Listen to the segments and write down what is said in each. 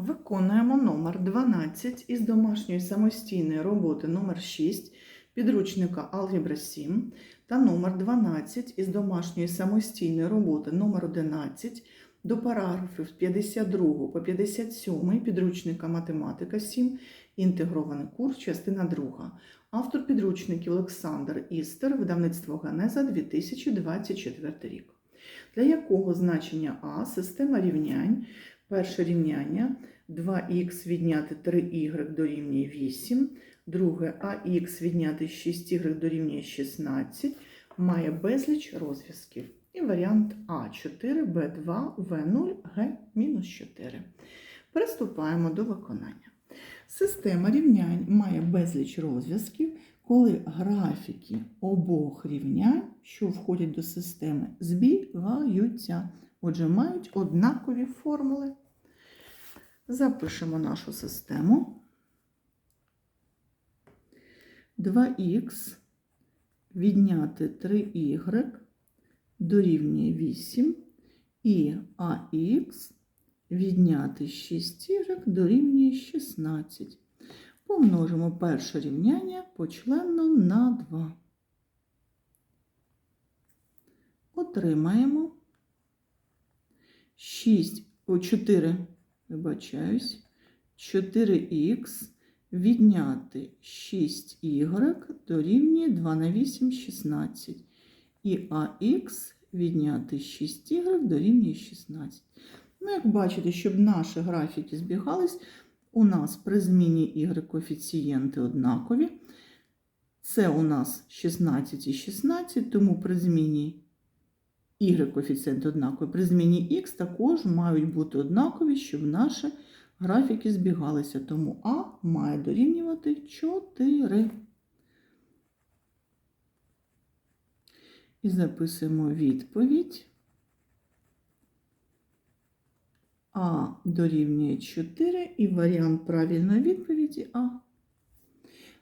Виконуємо номер 12 із домашньої самостійної роботи номер 6 підручника Алгебра 7 та номер 12 із домашньої самостійної роботи номер 11 до параграфів 52 по 57 підручника Математика 7 інтегрований курс, частина 2. Автор підручників Олександр Істер, видавництво Генеза 2024 рік. Для якого значення А система рівнянь Перше рівняння 2х відняти 3y дорівнює 8, друге ах відняти 6y дорівнює 16, має безліч розв'язків. І варіант А4, Б2, В0, Г-4. Приступаємо до виконання. Система рівнянь має безліч розв'язків, коли графіки обох рівнянь, що входять до системи, збігаються. Отже, мають однакові формули. Запишемо нашу систему. 2х відняти 3y дорівнює 8 і ах відняти 6y дорівнює 16. Помножимо перше рівняння почленно на 2. Отримаємо 6, о, 4, вибачаюсь, 4х відняти 6y дорівнює 2 на 8, 16. І ах відняти 6y дорівнює 16. Ну, як бачите, щоб наші графіки збігались, у нас при зміні y коефіцієнти однакові. Це у нас 16 і 16, тому при зміні y коефіцієнт однаковий. При зміні х також мають бути однакові, щоб наші графіки збігалися. Тому А має дорівнювати 4. І записуємо відповідь. А дорівнює 4 і варіант правильної відповіді А.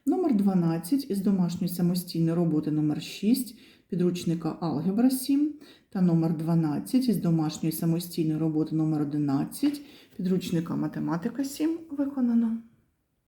Номер 12 із домашньої самостійної роботи номер 6 підручника Алгебра 7 та номер 12 із домашньої самостійної роботи номер 11 підручника Математика 7 виконано.